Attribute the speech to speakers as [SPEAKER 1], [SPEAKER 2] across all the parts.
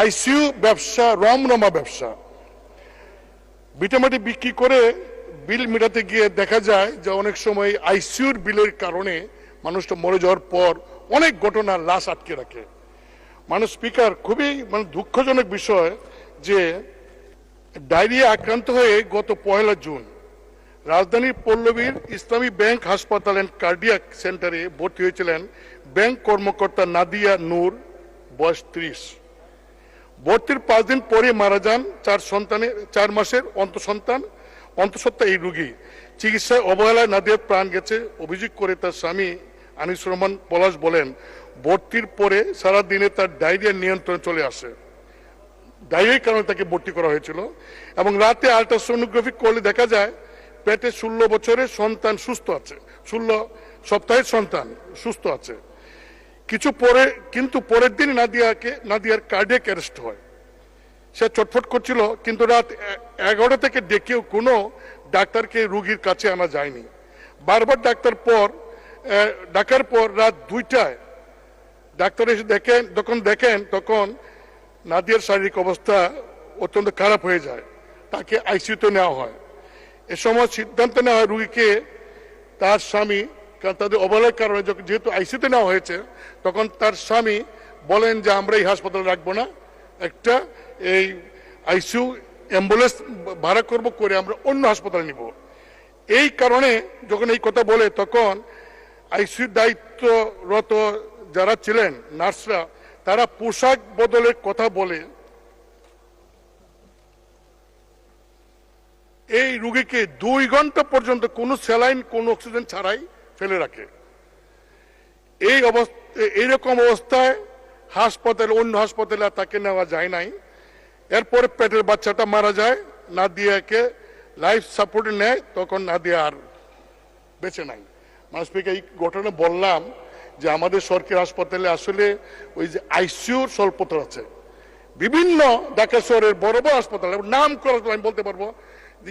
[SPEAKER 1] ICU ব্যবসা, রমরমা ব্যবসা। বিটামাটি বিক্রি করে বিল মেটাতে গিয়ে দেখা যায় যে অনেক সময় আইসিইউর বিলের কারণে মানুষটা মরে যাওয়ার পর অনেক ঘটনা লাশ আটকে রাখে। মানুষ স্পিকার, খুবই মানে দুঃখজনক বিষয় যে ডায়রিয়া আক্রান্ত হয়ে গত পয়লা জুন রাজধানীর পল্লবীর ইসলামী ব্যাংক হাসপাতাল অ্যান্ড কার্ডিয়াক সেন্টারে ভর্তি হয়েছিলেন ব্যাংক কর্মকর্তা নাদিয়া নূর, বয়স ত্রিশ। ভর্তির পাঁচ দিন পরে মারা যান চার সন্তানের চার মাসের অন্তঃসন্তান, অন্তঃসত্ত্বা এই রোগী। চিকিৎসায় অবহেলায় নাদিয়ার প্রাণ গেছে, অভিযোগ করে তার স্বামী আনিস রহমান পলাশ বলেন, ভর্তির পরে সারা দিনে তার ডায়রিয়া নিয়ন্ত্রণ চলে আসে। ডায়রিয়ার কারণে তাকে ভর্তি করা হয়েছিল এবং রাতে আল্ট্রাসোনোগ্রাফি করলে দেখা যায়, পেটে ষোলো বছরের সন্তান সুস্থ আছে, ষোলো সপ্তাহের সন্তান সুস্থ আছে। কিছু পরে, কিন্তু পরের দিন নাদিয়াকে, নাদিয়ার কার্ডিয়াক অ্যারেস্ট হয়। সে চটফট করছিল, কিন্তু রাত এগারোটা থেকে ডেকেও কোনো ডাক্তারকে রুগীর কাছে আনা যায়নি। বারবার ডাক্তার পর ডাকার পর রাত দুইটায় ডাক্তার এসে দেখেন, যখন দেখেন, তখন নাদিয়ার শারীরিক অবস্থা অত্যন্ত খারাপ হয়ে যায়। তাকে আইসিইউতে নেওয়া হয়। এ সময় সিদ্ধান্ত নেওয়া হয় রুগীকে তার স্বামী কারণ তাদের অবহেলার কারণে যেহেতু আইসিইউতে নেওয়া হয়েছে, তখন তার স্বামী বলেন যে, আমরা এই হাসপাতালে রাখব না। একটা এই আইসিইউ অ্যাম্বুলেন্স ভাড়া করব করে আমরা অন্য হাসপাতালে নিব। এই কারণে যখন এই কথা বলে, তখন আইসিইউ দায়িত্বরত যারা ছিলেন, নার্সরা, তারা পোশাক বদলের কথা বলে, এই রুগীকে দুই ঘণ্টা পর্যন্ত কোনো স্যালাইন, কোনো অক্সিজেন ছাড়াই ফেলে রাখে। এই অবস্থা, এইরকম অবস্থায় হাসপাতালে, অন্য হাসপাতালে তাকে নেওয়া যায় নাই। এরপরে পেটের বাচ্চাটা মারা যায় না নাদিয়াকে লাইফ সাপোর্টে নেয়, তখন না নাদিয়া আর বেঁচে নাই। মানুষ এই ঘটনা বললাম যে আমাদের সরকারি হাসপাতালে আসলে ওই যে আইসিউর স্বল্পতা আছে। বিভিন্ন ঢাকা শহরের বড় বড় হাসপাতালে, নাম করা আমি বলতে পারব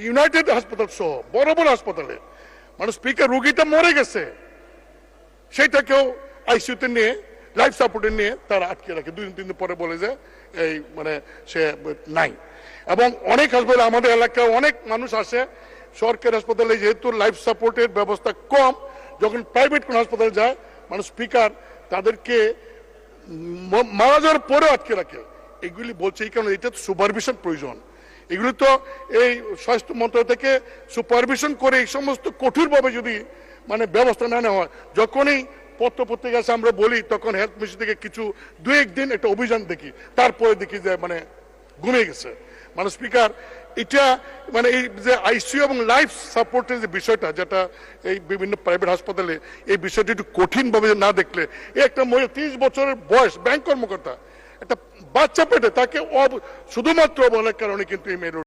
[SPEAKER 1] ইউনাইটেড হাসপাতাল সহ বড় বড় হাসপাতালে মানুষ স্পিকার রুগীটা মরে গেছে। সেইটাকেও আইসিউতে নিয়ে লাইফ সাপোর্টে নিয়ে তারা আটকে রাখে। দুদিন তিন দিন পরে বলে যে, এই মানে সে নাই। এবং অনেক হাসপাতালে, আমাদের এলাকায় অনেক মানুষ আসে। সরকারি হাসপাতালে যেহেতু লাইফ সাপোর্টের ব্যবস্থা কম, যখন প্রাইভেট কোনো হাসপাতালে যায়, মানুষ স্পিকার তাদেরকে মারা যাওয়ার পরেও আটকে রাখে। এগুলি বলছে এই কারণে, এটা সুপারভিশন প্রয়োজন। এগুলি তো এই স্বাস্থ্য মন্ত্রক থেকে সুপারভিশন করে এই সমস্ত কঠোরভাবে যদি মানে ব্যবস্থা না নেওয়া হয়, যখনই পত্র পত্রিকা আছে আমরা বলি, তখন হেলথ মিশন থেকে কিছু দু একদিন একটা অভিযান দেখি, তারপরে দেখি যে মানে ঘুমিয়ে গেছে। মানে স্পিকার এটা মানে এই যে আইসিইউ এবং লাইফ সাপোর্টের যে বিষয়টা, যেটা এই বিভিন্ন প্রাইভেট হাসপাতালে এই বিষয়টি একটু কঠিনভাবে না দেখলে, এই একটা মহিলা তিরিশ বছরের বয়স ব্যাংক কর্মকর্তা একটা বাচ্চা পেটে তাকে শুধুমাত্র বলার কারণে কিন্তু এই মেয়ের